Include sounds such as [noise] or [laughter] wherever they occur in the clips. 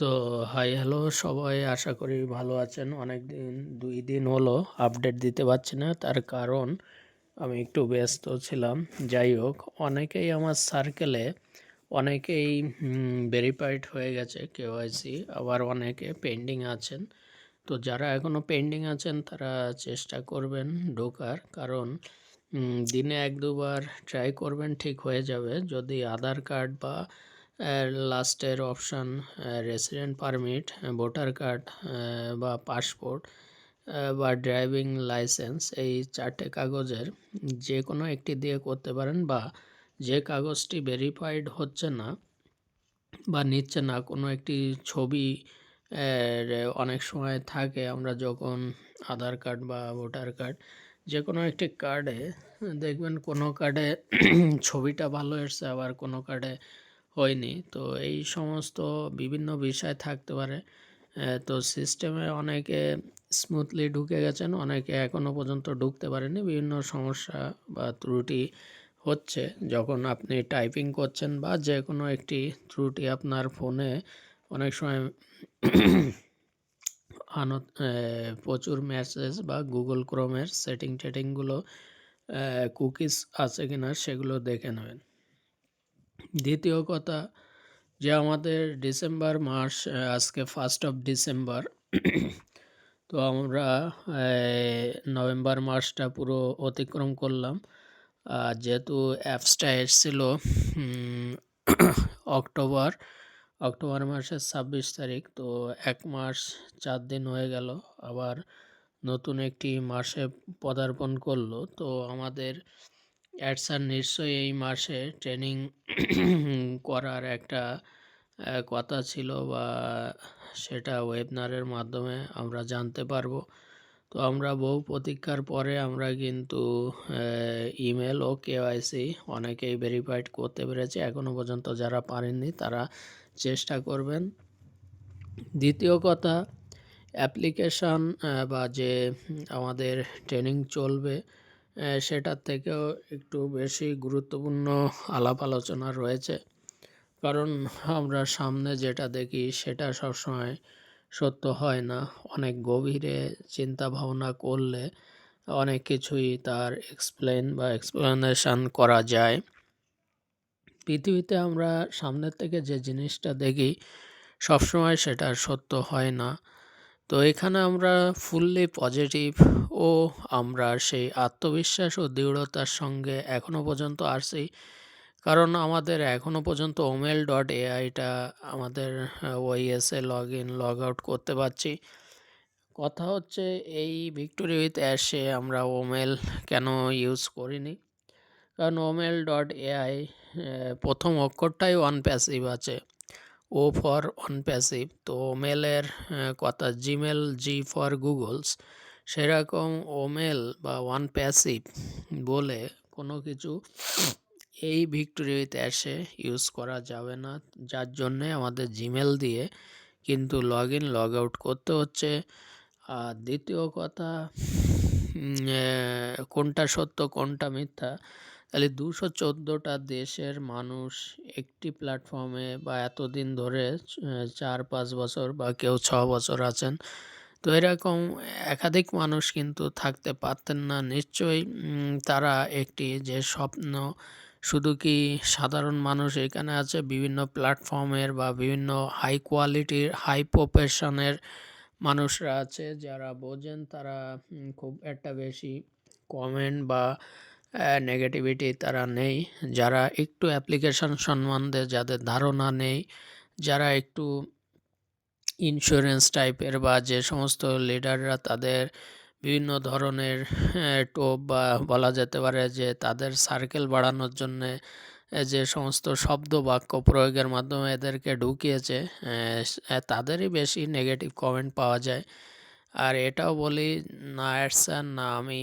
তো hi hello সবাই আশা করি ভালো আছেন। অনেক দিন দুই দিন হলো আপডেট দিতে পারছি না, তার কারণ আমি একটু ব্যস্ত ছিলাম। যাই হোক, অনেকেই আমার সার্কেলে অনেকেই ভেরিফাইড হয়ে গেছে কেওয়াইসি আবার অনেকে পেন্ডিং আছেন। তো যারা এখনও পেন্ডিং আছেন, তারা চেষ্টা করবেন ঢোকার, কারণ দিনে এক দুবার ট্রাই করবেন, ঠিক হয়ে যাবে। যদি আধার কার্ড বা লাস্টের option resident permit voter card বা পাসপোর্ট বা ড্রাইভিং লাইসেন্স এই চারটে কাগজের যে কোনো একটি দিয়ে করতে পারেন বা যে কাগজটি ভেরিফাইড হচ্ছে না বা নিচ্ছে না, কোনো একটি ছবি অনেক সময় থাকে আমরা যখন আধার কার্ড বা ভোটার কার্ড যে কোনো একটি কার্ডে দেখবেন কোনো কার্ডে [clears throat] ছবিটা ভালো এসছে, আবার কোনো কার্ডে হয়নি। তো এই সমস্ত বিভিন্ন বিষয় থাকতে পারে। তো সিস্টেমে অনেকে স্মুথলি ঢুকে গেছেন অনেকে এখনও পর্যন্ত ঢুকতে পারেনি। বিভিন্ন সমস্যা বা ত্রুটি হচ্ছে। যখন আপনি টাইপিং করছেন বা যে কোনো একটি ত্রুটি আপনার ফোনে অনেক সময় আনো আহ, প্রচুর মেসেজ বা গুগল ক্রোমের সেটিং টেটিংগুলো কুকিজ আছে কিনা সেগুলো দেখে নেবেন। দ্বিতীয় কথা যে আমাদের ডিসেম্বর মাস আজকে ফার্স্ট অফ ডিসেম্বর তো আমরা নভেম্বর মাসটা পুরো অতিক্রম করলাম। আর যেহেতু অ্যাপসটা এসেছিল অক্টোবর অক্টোবর মাসের ছাব্বিশ তারিখ, তো এক মাস চার দিন হয়ে গেল, আবার নতুন একটি মাসে পদার্পণ করল। তো আমাদের অ্যাডসার নিশ্চয়ই এই মাসে ট্রেনিং করার একটা কথা ছিল বা সেটা ওয়েবনারের মাধ্যমে আমরা জানতে পারব। তো আমরা বহু প্রতীক্ষার পরে আমরা কিন্তু ইমেল ও কেওয়াইসি অনেকেই ভেরিফাইড করতে পেরেছে। এখনও পর্যন্ত যারা পারেননি তারা চেষ্টা করবেন। দ্বিতীয় কথা, অ্যাপ্লিকেশান বা যে আমাদের ট্রেনিং চলবে সেটার থেকেও একটু বেশি গুরুত্বপূর্ণ আলাপ আলোচনা রয়েছে। কারণ আমরা সামনে যেটা দেখি সেটা সবসময় সত্য হয় না। অনেক গভীরে চিন্তা ভাবনা করলে অনেক কিছুই তার এক্সপ্লেন বা এক্সপ্লেনেশন করা যায়। পৃথিবীতে আমরা সামনের থেকে যে জিনিসটা দেখি সবসময় সেটা সত্য হয় না। তো এখানে আমরা ফুললি পজিটিভ ও আমরা সেই আত্মবিশ্বাস ও দৃঢ়তার সঙ্গে এখনও পর্যন্ত আসছি। কারণ আমাদের এখনও পর্যন্ত ওমেল ডট এআইটা আমাদের ওয়াইএসে লগ ইন লগ আউট করতে পারছি। কথা হচ্ছে এই ভিক্টোরি উইথ অ্যাশে আমরা ওমেল কেন ইউজ করিনি? কারণ ওমেল ডট এআই প্রথম অক্ষরটাই ওয়ান প্যাসিভ আছে। O for OnPassive. তো ওমেলের কথা জিমেল, জি ফর গুগলস। সেরকম ওমেল বা ওয়ান প্যাসিভ বলে কোনো কিছু এই ভিক্টোরিতে এসে ইউজ করা যাবে না। যার জন্যে আমাদের জিমেল দিয়ে কিন্তু লগ ইন লগ আউট করতে হচ্ছে। আর দ্বিতীয় কথা কোনটা সত্য, কোনটা মিথ্যা তাহলে দুশো চোদ্দোটা দেশের মানুষ একটি প্ল্যাটফর্মে বা এতদিন ধরে চার পাঁচ বছর বা কেউ ছ বছর আছেন, তো এরকম একাধিক মানুষ কিন্তু থাকতে পারতেন না। নিশ্চয়ই তারা একটি যে স্বপ্ন, শুধু কি সাধারণ মানুষ এখানে আছে? বিভিন্ন প্ল্যাটফর্মের বা বিভিন্ন হাই কোয়ালিটির হাই প্রফেশনের মানুষরা আছে, যারা বোঝেন তারা খুব একটা বেশি কমেন্ট বা নেগেটিভিটি তারা নেই। যারা একটু অ্যাপ্লিকেশন সম্বন্ধে যাদের ধারণা নেই, যারা একটু ইন্স্যুরেন্স টাইপের বা যে সমস্ত লিডাররা তাদের বিভিন্ন ধরনের টোপ বা বলা যেতে পারে যে তাদের সার্কেল বাড়ানোর জন্যে যে সমস্ত শব্দ বাক্য প্রয়োগের মাধ্যমে এদেরকে ঢুকিয়েছে তাদেরই বেশি নেগেটিভ কমেন্ট পাওয়া যায়। আর এটাও বলি, না অ্যাডসান না, আমি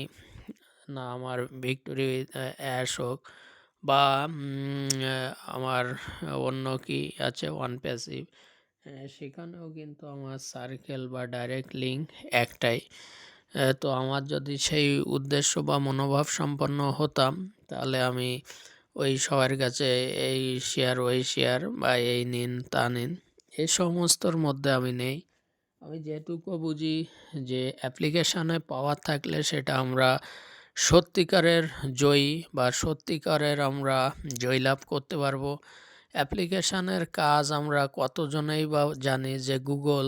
না আমার ভিক্টোরি অ্যাশ হোক বা আমার অন্য কি আছে? ওয়ান প্যাসিভ সেখানেও কিন্তু আমার সার্কেল বা ডাইরেক্ট লিঙ্ক একটাই। তো আমার যদি সেই উদ্দেশ্য বা মনোভাব সম্পন্ন হতাম, তাহলে আমি ওই সবার কাছে এই শেয়ার ওই শেয়ার বা এই নিন, তা নিন, এ সমস্তর মধ্যে আমি নেই। আমি যেটুকু বুঝি যে অ্যাপ্লিকেশানে পাওয়ার থাকলে সেটা আমরা সত্যিকারের জয়ী বা সত্যিকারের আমরা জয়লাভ করতে পারব। অ্যাপ্লিকেশানের কাজ আমরা কতজনেই বা জানি যে Google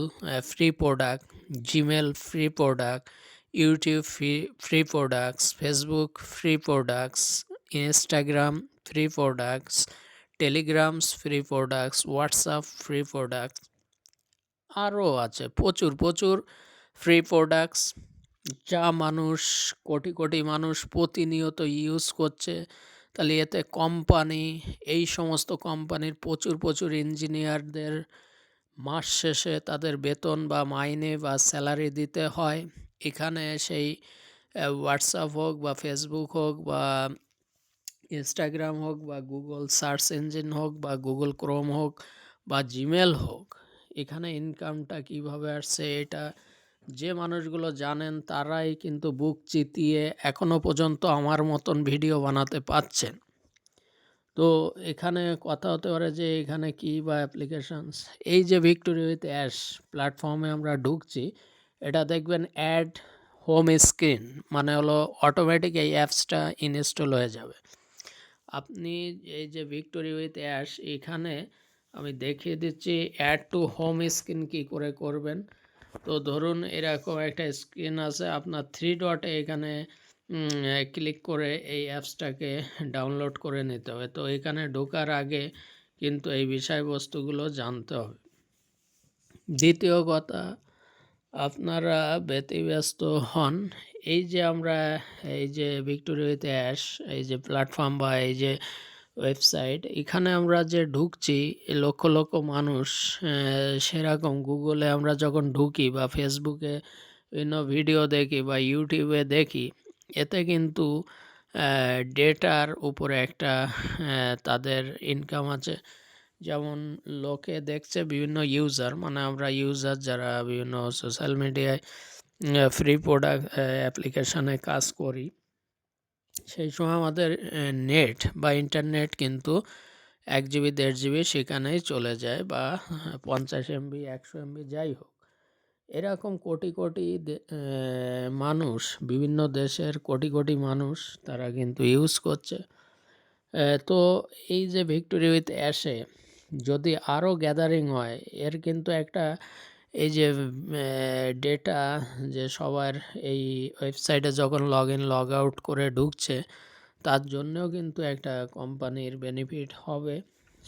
free product Gmail free product YouTube free free products Facebook free products Instagram free products Telegrams free products WhatsApp free products আরও আছে, প্রচুর প্রচুর ফ্রি প্রোডাক্টস যা মানুষ কোটি কোটি মানুষ প্রতিনিয়ত ইউজ করছে, তাহলে এতে কোম্পানি এই সমস্ত কোম্পানির প্রচুর প্রচুর ইঞ্জিনিয়ারদের মাস শেষে তাদের বেতন বা মাইনে বা স্যালারি দিতে হয়। এখানে সেই হোয়াটসঅ্যাপ হোক বা ফেসবুক হোক বা ইনস্টাগ্রাম হোক বা গুগল সার্চ ইঞ্জিন হোক বা গুগল ক্রোম হোক বা জিমেল হোক, এখানে ইনকামটা কীভাবে আসছে এটা যে মানুষগুলো জানেন তারাই কিন্তু বুক চিতিয়ে এখনও পর্যন্ত আমার মতন ভিডিও বানাতে পাচ্ছেন তো এখানে কথা হতে পারে যে এখানে কি বা অ্যাপ্লিকেশানস এই যে ভিক্টোরি উইথ অ্যাশ প্ল্যাটফর্মে আমরা ঢুকছি, এটা দেখবেন অ্যাড হোম স্ক্রিন মানে হলো অটোমেটিক এই অ্যাপসটা ইনস্টল হয়ে যাবে। আপনি এই যে ভিক্টোরি উইথ অ্যাশ এখানে আমি দেখিয়ে দিচ্ছি অ্যাড টু হোম স্ক্রিন কী করে করবেন। তো ধরুন এরকম একটা স্ক্রিন আছে, আপনার থ্রি ডটে এখানে ক্লিক করে এই অ্যাপসটাকে ডাউনলোড করে নিতে হবে। তো এখানে ঢোকার আগে কিন্তু এই বিষয়বস্তুগুলো জানতে হবে। দ্বিতীয় কথা, আপনারা ব্যতিব্যস্ত হন। এই যে আমরা, এই যে ভিক্টোরিয়াতে অ্যাশ এই যে প্ল্যাটফর্ম বা এই যে ওয়েবসাইট। এখানে আমরা যে ঢুকছি লক্ষ লক্ষ মানুষ সেরকম গুগলে আমরা যখন ঢুকি বা ফেসবুকে বিভিন্ন ভিডিও দেখি বা ইউটিউবে দেখি, এতে কিন্তু ডেটার উপরে একটা তাদের ইনকাম আছে। যেমন লোকে দেখছে বিভিন্ন ইউজার মানে আমরা ইউজার যারা বিভিন্ন সোশ্যাল মিডিয়ায় ফ্রি প্রোডাক্ট অ্যাপ্লিকেশানে কাজ করি সেই সময় আমাদের নেট বা ইন্টারনেট কিন্তু এক জিবি দেড় জিবি সেখানেই চলে যায় বা পঞ্চাশ এমবি একশো এমবি যাই হোক। এরকম কোটি কোটি মানুষ, বিভিন্ন দেশের কোটি কোটি মানুষ তারা কিন্তু ইউজ করছে। তো এই যে ভিক্টোরি উইথ অ্যাশে যদি আরও গ্যাদারিং হয়, এর কিন্তু একটা এই যে ডেটা যে সবার এই ওয়েবসাইটে যখন লগ ইন লগ আউট করে ঢুকছে, তার জন্যও কিন্তু একটা কোম্পানির বেনিফিট হবে,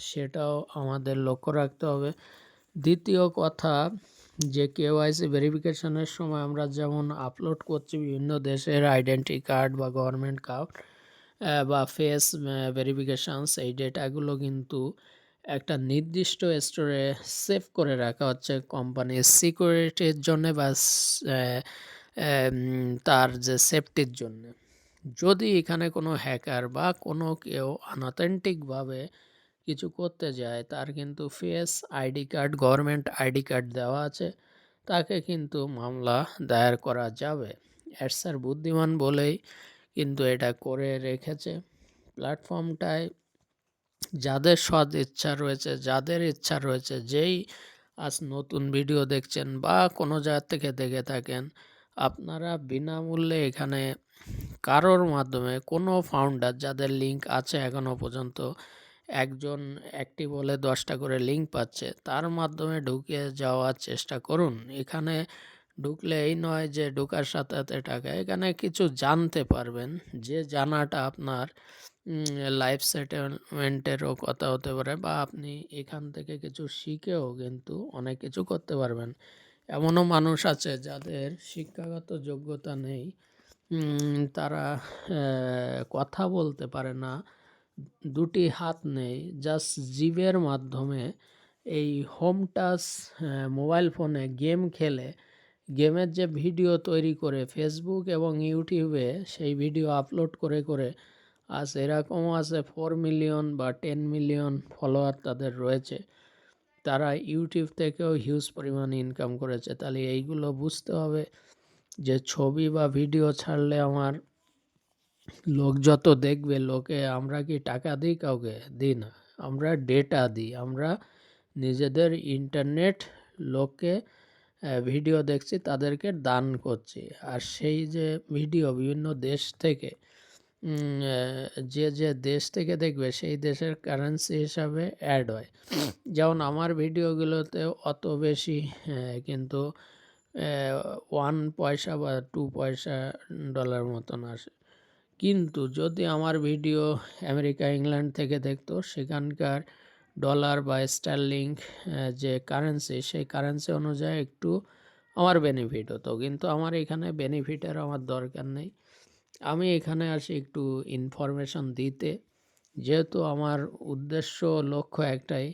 সেটাও আমাদের লক্ষ্য রাখতে হবে। দ্বিতীয় কথা, যে কেওয়াইসি ভেরিফিকেশনের সময় আমরা যেমন আপলোড করছি বিভিন্ন দেশের আইডেন্টি কার্ড বা গভর্নমেন্ট কার্ড বা ফেস ভেরিফিকেশানস এই ডেটাগুলো কিন্তু একটা নির্দিষ্ট স্টোরে সেভ করে রাখা হচ্ছে কোম্পানির সিকিউরিটির জন্য বা তার যে সেফটির জন্য। যদি এখানে কোনো হ্যাকার বা কোনো কেউ আনঅথেন্টিকভাবে কিছু করতে যায়, তার কিন্তু face ID card, government ID card দেওয়া আছে। তাকে কিন্তু মামলা দায়ের করা যাবে। অ্যাডসার বুদ্ধিমান বলেই কিন্তু এটা করে রেখেছে। প্ল্যাটফর্মটায় যাদের সদ ইচ্ছা রয়েছে, যাদের ইচ্ছা রয়েছে, যেই আজ নতুন ভিডিও দেখছেন বা কোনো জায়গা থেকে দেখে থাকেন, আপনারা বিনামূল্যে এখানে কারোর মাধ্যমে কোনো ফাউন্ডার যাদের লিঙ্ক আছে এখনও পর্যন্ত, একজন অ্যাক্টিভ হলে দশটা করে লিঙ্ক পাচ্ছে, তার মাধ্যমে ঢুকে যাওয়ার চেষ্টা করুন। এখানে ঢুকলে এই নয় যে ঢুকার সাথে সাথে টাকা, এখানে কিছু জানতে পারবেন। যে জানাটা আপনার লাইফ সেটেলমেন্টেরও কথা হতে পারে বা আপনি এখান থেকে কিছু শিখেও কিন্তু অনেক কিছু করতে পারবেন। এমনও মানুষ আছে যাদের শিক্ষাগত যোগ্যতা নেই তারা কথা বলতে পারে না, দুটি হাত নেই জাস্ট জিভের মাধ্যমে এই হোম টাচ মোবাইল ফোনে গেম খেলে গেমের যে ভিডিও তৈরি করে ফেসবুক এবং ইউটিউবে সেই ভিডিও আপলোড করে করে আজ এরকমও আছে ফোর মিলিয়ন বা টেন মিলিয়ন ফলোয়ার তাদের রয়েছে। তারা ইউটিউব থেকেও হিউজ পরিমাণ ইনকাম করেছে। তাহলে এইগুলো বুঝতে হবে যে ছবি বা ভিডিও ছাড়লে আমার লোক যত দেখবে, লোকে আমরা কি টাকা দিই কাউকে? দিই না। আমরা ডেটা দিই। আমরা নিজেদের ইন্টারনেট লোককে ভিডিও দেখছি, তাদেরকে দান করছি। আর সেই যে ভিডিও বিভিন্ন দেশ থেকে যে যে দেশ থেকে দেখবে সেই দেশের কারেন্সি হিসাবে অ্যাড হয়। যেমন আমার ভিডিওগুলোতে অত বেশি কিন্তু ওয়ান পয়সা বা টু পয়সা ডলার মতন আসে। কিন্তু যদি আমার ভিডিও আমেরিকা, ইংল্যান্ড থেকে দেখতো, সেখানকার ডলার বা স্টারলিং যে কারেন্সি সেই কারেন্সি অনুযায়ী একটু আমার বেনিফিট হতো। কিন্তু আমার এখানে বেনিফিটের আমার দরকার নেই। আমি এখানে আসি একটু ইনফরমেশন দিতে। যেহেতু আমার উদ্দেশ্য লক্ষ্য একটাই,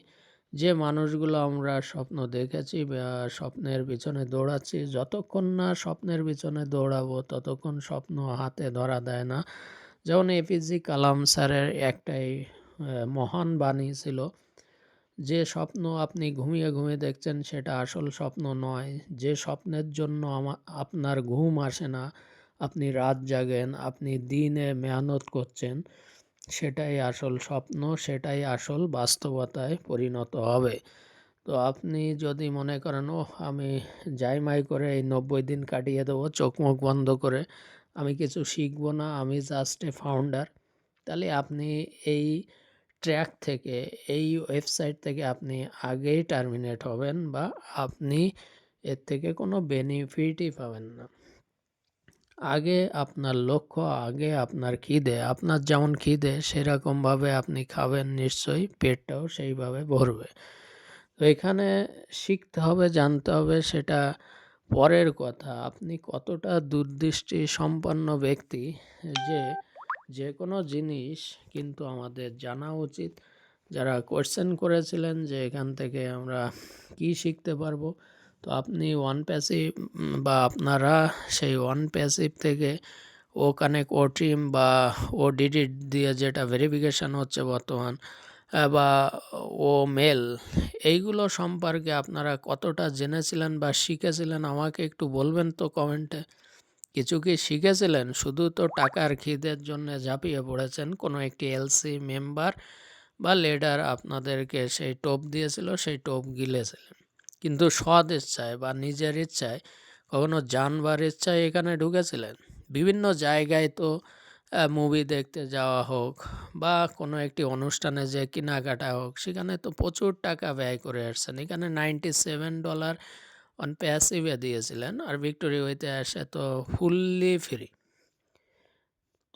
যে মানুষগুলো আমরা স্বপ্ন দেখেছি বা স্বপ্নের পিছনে দৌড়াচ্ছি, যতক্ষণ না স্বপ্নের পিছনে দৌড়াবো, ততক্ষণ স্বপ্ন হাতে ধরা দেয় না। যেমন এপিজি কালাম স্যারের একটাই মহান বাণী ছিল, যে স্বপ্ন আপনি ঘুমিয়ে ঘুমিয়ে দেখছেন সেটা আসল স্বপ্ন নয়। যে স্বপ্নের জন্য আমার আপনার ঘুম আসে না আপনি রাত জাগেন, আপনি দিনে মেহনত করছেন, সেটাই আসল স্বপ্ন, সেটাই আসল বাস্তবতায় পরিণত হবে। তো আপনি যদি মনে করেন ও আমি যাই মাই করে এই নব্বই দিন কাটিয়ে দেবো, চোখ মুখ বন্ধ করে, আমি কিছু শিখব না, আমি জাস্ট এ ফাউন্ডার তাহলে আপনি এই ট্র্যাক থেকে, এই ওয়েবসাইট থেকে আপনি আগেই টার্মিনেট হবেন বা আপনি এর থেকে কোনো বেনিফিটই পাবেন না। আগে আপনার লক্ষ্য, আগে আপনার খিদে, আপনার যেমন খিদে সেরকমভাবে আপনি খাবেন নিশ্চয়ই, পেটটাও সেইভাবে ভরবে। তো এখানে শিখতে হবে, জানতে হবে সেটা পরের কথা। আপনি কতটা দূরদৃষ্টি সম্পন্ন ব্যক্তি যে যে কোনো জিনিস কিন্তু আমাদের জানা উচিত। যারা কোয়েশ্চেন করেছিলেন যে এখান থেকে আমরা কি শিখতে পারব তো আপনি ওয়ান প্যাসিভ বা আপনারা সেই ওয়ান প্যাসিভ থেকে ও কানেক্ট ও টিম বা ও ডিডিট দিয়ে যেটা ভেরিফিকেশান হচ্ছে বর্তমান বা ও মেল এইগুলো সম্পর্কে আপনারা কতটা জেনেছিলেন বা শিখেছিলেন আমাকে একটু বলবেন তো কমেন্টে কিছু কি শিখেছিলেন? শুধু তো টাকার খিদের জন্য ঝাঁপিয়ে পড়েছেন, কোনো একটি এলসি মেম্বার বা লিডার আপনাদেরকে সেই টোপ দিয়েছিল, সেই টোপ গিলেছিলেন। কিন্তু সৎ ইচ্ছায় বা নিজের ইচ্ছায় কখনো জানবার ইচ্ছায় এখানে ঢুকেছিলেন। বিভিন্ন জায়গায় তো মুভি দেখতে যাওয়া হোক বা কোনো একটি অনুষ্ঠানে যে কেনাকাটা হোক, সেখানে তো প্রচুর টাকা ব্যয় করে আসছেন। এখানে নাইনটি সেভেন ডলার অন প্যাসিভে দিয়েছিলেন আর ভিক্টোরি হইতে আসে তো ফুললি ফ্রি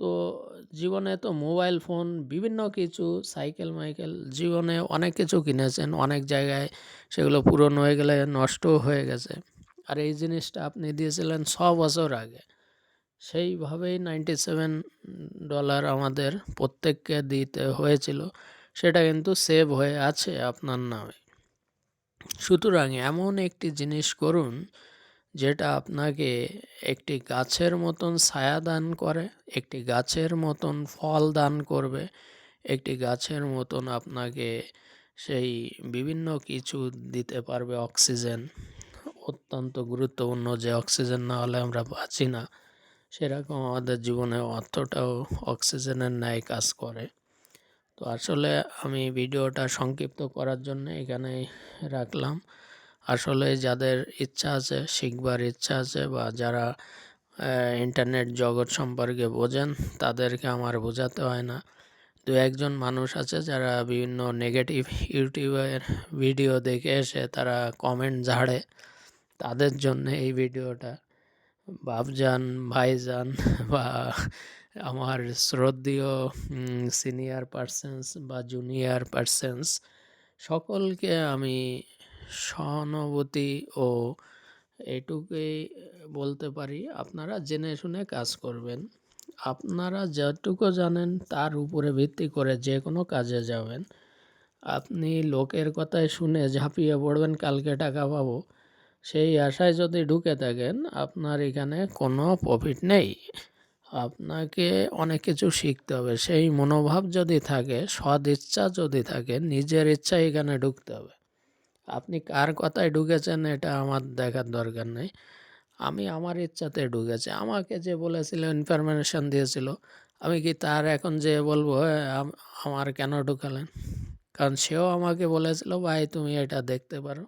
তো জীবনে তো মোবাইল ফোন, বিভিন্ন কিছু, সাইকেল, মাইকেল, জীবনে অনেক কিছু কিনেছেন, অনেক জায়গায় সেগুলো পুরনো হয়ে গেলে নষ্টও হয়ে গেছে। আর এই জিনিসটা আপনি দিয়েছিলেন ছ বছর আগে। সেইভাবেই নাইনটি সেভেন ডলার আমাদের প্রত্যেককে দিতে হয়েছিল। সেটা কিন্তু সেভ হয়ে আছে আপনার নামে। সুতরাং এমন একটি জিনিস করুন যেটা আপনাকে একটি গাছের মতন ছায়া দান করে, একটি গাছের মতন ফল দান করবে, একটি গাছের মতন আপনাকে সেই বিভিন্ন কিছু দিতে পারবে অক্সিজেন। অত্যন্ত গুরুত্বপূর্ণ যে অক্সিজেন না হলে আমরা বাঁচি না। সেরকম আমাদের জীবনে অর্থটাও অক্সিজেনের ন্যায় কাজ করে। তো আসলে আমি ভিডিওটা সংক্ষিপ্ত করার জন্য এখানে রাখলাম। আসলে যাদের ইচ্ছা আছে, শিখবার ইচ্ছা আছে বা যারা ইন্টারনেট জগৎ সম্পর্কে বোঝেন, তাদেরকে আমার বোঝাতে হয় না। দু, একজন মানুষ আছে যারা বিভিন্ন নেগেটিভ ইউটিউবের ভিডিও দেখে এসে তারা কমেন্ট ঝাড়ে। তাদের জন্য এই ভিডিওটা বাপজান, ভাইজান বা আমার শ্রদ্ধীয় সিনিয়র পার্সেন্স বা জুনিয়র পার্সেন্স সকলকে আমি সহানুভূতি ও এটুকুই বলতে পারি, আপনারা জেনে শুনে কাজ করবেন। আপনারা যেটুকু জানেন তার উপরে ভিত্তি করে যে কোনো কাজে যাবেন। আপনি লোকের কথায় শুনে ঝাঁপিয়ে পড়বেন, কালকে টাকা পাবো। সেই আশায় যদি ঢুকে থাকেন, আপনার এখানে কোনো প্রফিট নেই। আপনাকে অনেক কিছু শিখতে হবে। সেই মনোভাব যদি থাকে সদ ইচ্ছা যদি থাকে, নিজের ইচ্ছা এখানে ঢুকতে হবে। আপনি কার কথায় ঢুকেছেন এটা আমার দেখার দরকার নেই। আমি আমার ইচ্ছাতে ঢুকেছি। আমাকে যে বলেছিল ইনফরমেশন দিয়েছিল, আমি কি তার এখন যে বলব আমার কেন ঢুকালেন? কারণ সেও আমাকে বলেছিল, ভাই, তুমি এটা দেখতে পারো।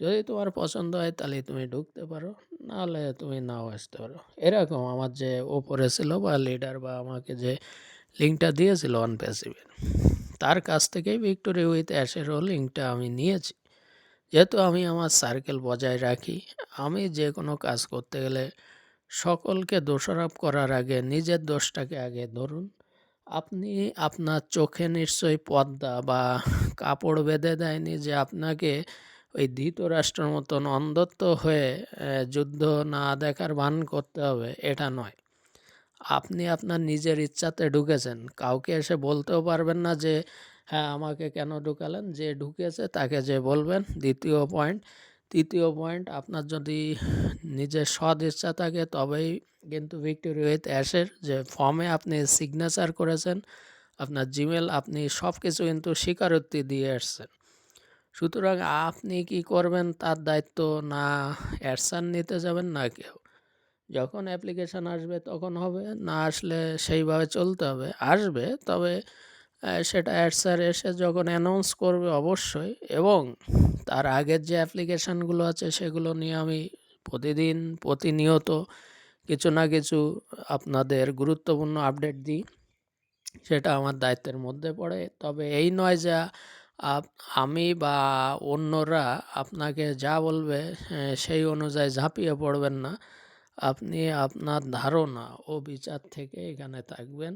যদি তোমার পছন্দ হয়, তাহলে তুমি ঢুকতে পারো। নাহলে তুমি নাও আসতে পারো। এরকম আমার যে ওপরে ছিল বা লিডার বা আমাকে যে লিঙ্কটা দিয়েছিল অন প্যাসিভের তার কাছ থেকেই ভিক্টোরি উইথ অ্যাশেরও লিঙ্কটা আমি নিয়েছি। যেহেতু আমি আমার সার্কেল বজায় রাখি, আমি যে কোনো কাজ করতে গেলে সকলকে দোষারোপ করার আগে নিজের দোষটাকে আগে ধরুন। আপনি আপনার চোখে নিশ্চয়ই পর্দা বা কাপড় বেঁধে দেয়নি যে আপনাকে ওই ধৃতরাষ্ট্রের মতন অন্ধত্ব হয়ে যুদ্ধ না দেখার ভান করতে হবে, এটা নয়। আপনি আপনার নিজের ইচ্ছাতে ঢুকেছেন। কাউকে এসে বলতেও পারবেন না যে হ্যাঁ আমাকে কেন ঢুকালেন? যে ঢুকেছে তাকে যে বলবেন, দ্বিতীয় পয়েন্ট তৃতীয় পয়েন্ট আপনার যদি নিজের সদ ইচ্ছা থাকে তবেই কিন্তু ভিক্টোরি উইথ অ্যাশের যে ফর্মে আপনি সিগনেচার করেছেন, আপনার জিমেল আপনি সব কিছু কিন্তু স্বীকারোক্তি দিয়ে আসছেন। সুতরাং আপনি কি করবেন তার দায়িত্ব না অ্যাডসান নিতে যাবেন না কেউ। যখন অ্যাপ্লিকেশান আসবে তখন হবে, না আসলে সেইভাবে চলতে হবে। আসবে, তবে সেটা অ্যাডসার এসে যখন অ্যানাউন্স করবে অবশ্যই এবং তার আগের যে অ্যাপ্লিকেশানগুলো আছে সেগুলো নিয়ে আমি প্রতিদিন প্রতিনিয়ত কিছু না কিছু আপনাদের গুরুত্বপূর্ণ আপডেট দিই। সেটা আমার দায়িত্বের মধ্যে পড়ে। তবে এই নয় যে আমি বা অন্যরা আপনাকে যা বলবে সেই অনুযায়ী ঝাঁপিয়ে পড়বেন না। আপনি আপনার ধারণা ও বিচার থেকে এখানে থাকবেন।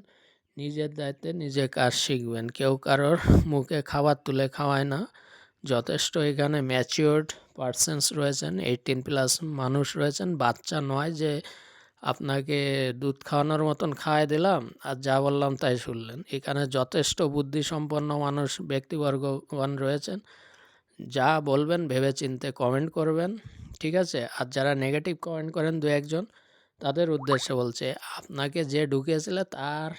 নিজের দায়িত্বে নিজে কাজ শিখবেন। কেউ কারোর মুখে খাবার তুলে খাওয়ায় না। যথেষ্ট এখানে ম্যাচিওর্ড পার্সেন্স রয়েছেন এইটিন প্লাস মানুষ রয়েছেন। বাচ্চা নয় যে আপনাকে দুধ খাওয়ানোর মতন খাওয়াই দিলাম আর যা বললাম তাই শুনলেন। এখানে যথেষ্ট বুদ্ধিসম্পন্ন মানুষ, ব্যক্তিবর্গগণ রয়েছেন। যা বলবেন ভেবে চিনতে কমেন্ট করবেন, ঠিক আছে? আর যারা নেগেটিভ কমেন্ট করেন দু একজন, তাদের উদ্দেশ্যে বলছে, আপনাকে যে ঢুকিয়েছিল তার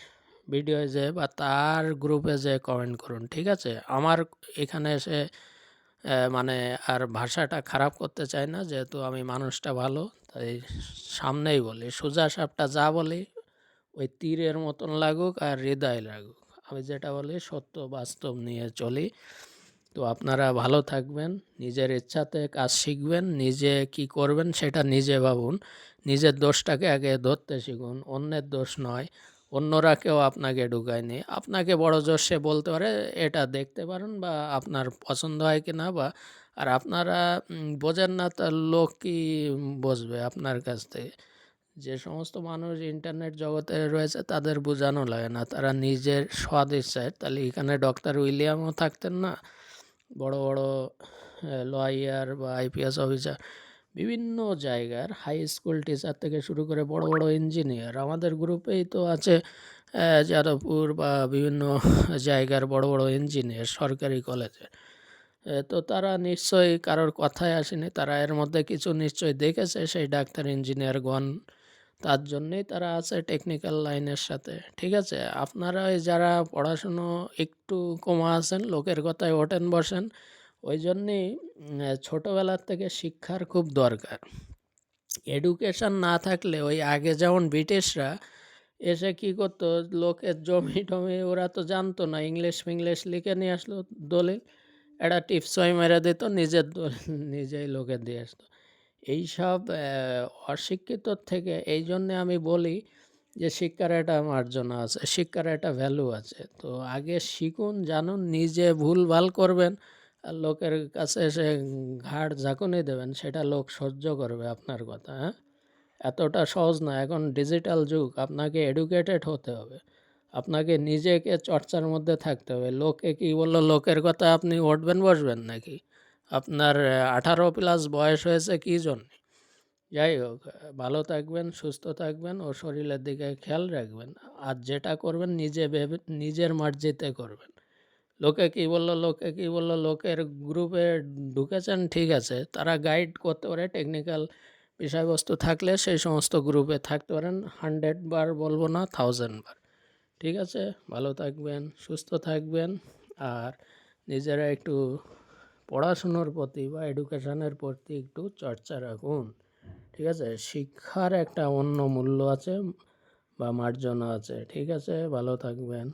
ভিডিও যে বা তার গ্রুপে যে কমেন্ট করুন, ঠিক আছে? আমার এখানে এসে মানে আর ভাষাটা খারাপ করতে চাই না, যেহেতু আমি মানুষটা ভালো, তাই সামনেই বলি, সোজা সাপটা যা বলি, ওই তীরের মতন লাগুক আর হৃদয় লাগুক। আমি যেটা বলি, সত্য বাস্তব নিয়ে চলি। তো আপনারা ভালো থাকবেন, নিজের ইচ্ছাতে কাজ শিখবেন, নিজে কি করবেন সেটা নিজে ভাবুন, নিজের দোষটাকে আগে ধরতে শিখুন, অন্যের দোষ নয়। অন্যরা কেউ আপনাকে ঢুকায়নি। আপনাকে বড় জোর সে বলতে পারে, এটা দেখতে পারেন বা আপনার পছন্দ হয় কি না। বা, আর আপনারা বোঝেন না তার লোক কি বসবে আপনার কাছ থেকে? যে সমস্ত মানুষ ইন্টারনেট জগতে রয়েছে, তাদের বোঝানো লাগে না। তারা নিজের স্বাদ ইচ্ছায়, তাহলে এখানে ডক্টর উইলিয়ামও থাকতেন না, বড় বড় লয়ার বা আইপিএস অফিসার। বিভিন্ন জায়গার হাই স্কুল টিচার থেকে শুরু করে বড় বড় ইঞ্জিনিয়ার আমাদের গ্রুপেই তো আছে যাদবপুর বা বিভিন্ন জায়গার বড় বড় ইঞ্জিনিয়ার সরকারি কলেজে তো তারা নিশ্চয়ই কারোর কথায় আসেনি, তারা এর মধ্যে কিছু নিশ্চয়ই দেখেছে, সেই ডাক্তার ইঞ্জিনিয়ারগণ তার জন্যেই তারা আছে টেকনিক্যাল লাইনের সাথে, ঠিক আছে? আপনারা যারা পড়াশুনো একটু কমা আছেন, লোকের কথায় ওঠেন, বসেন। ওই জন্যেই ছোটোবেলার থেকে শিক্ষার খুব দরকার। এডুকেশান না থাকলে ওই আগে যেমন ব্রিটিশরা এসে কী করতো, লোকের জমি টমি ওরা তো জানতো না, ইংলিশ ফিংলিশ লিখে নিয়ে আসলো দলিল, একটা টিপসই মেরে দিত, নিজের দলিল [laughs] নিজেই লোকে দিয়ে আসতো। এইসব অশিক্ষিতর থেকে এই জন্যে আমি বলি যে শিক্ষার একটা মার্জনা আছে, শিক্ষার একটা ভ্যালু আছে। তো আগে শিখুন, জানুন, নিজে ভুল ভালো করবেন লোকের কাছে এসে ঘাড় ঝাঁকুনি দেবেন, সেটা লোক সহ্য করবে আপনার কথা হ্যাঁ? এতটা সহজ না। এখন ডিজিটাল যুগ, আপনাকে এডুকেটেড হতে হবে। আপনাকে নিজেকে চর্চার মধ্যে থাকতে হবে। লোকে কী বলল, লোকের কথা আপনি উঠবেন, বসবেন নাকি? আপনার আঠারো প্লাস বয়স হয়েছে কী জন্যে? যাই হোক, ভালো থাকবেন, সুস্থ থাকবেন ও শরীরের দিকে খেয়াল রাখবেন। আর যেটা করবেন, নিজে ভেবে, নিজের মার্জিতে করবেন। লোকে কী বলল? লোকে কী বলল? লোকের গ্রুপে ঢুকেছেন, ঠিক আছে। তারা গাইড করতে পারে টেকনিক্যাল বিষয়বস্তু থাকলে সেই সমস্ত গ্রুপে থাকতে পারেন। হান্ড্রেড বার বলব না থাউজেন্ড বার। ঠিক আছে? ভালো থাকবেন, সুস্থ থাকবেন। আর নিজেরা একটু পড়াশুনোর প্রতি বা এডুকেশনের প্রতি একটু চর্চা রাখুন। ঠিক আছে? শিক্ষার একটা অন্য মূল্য আছে বা মার্জনা আছে। ঠিক আছে? ভালো থাকবেন।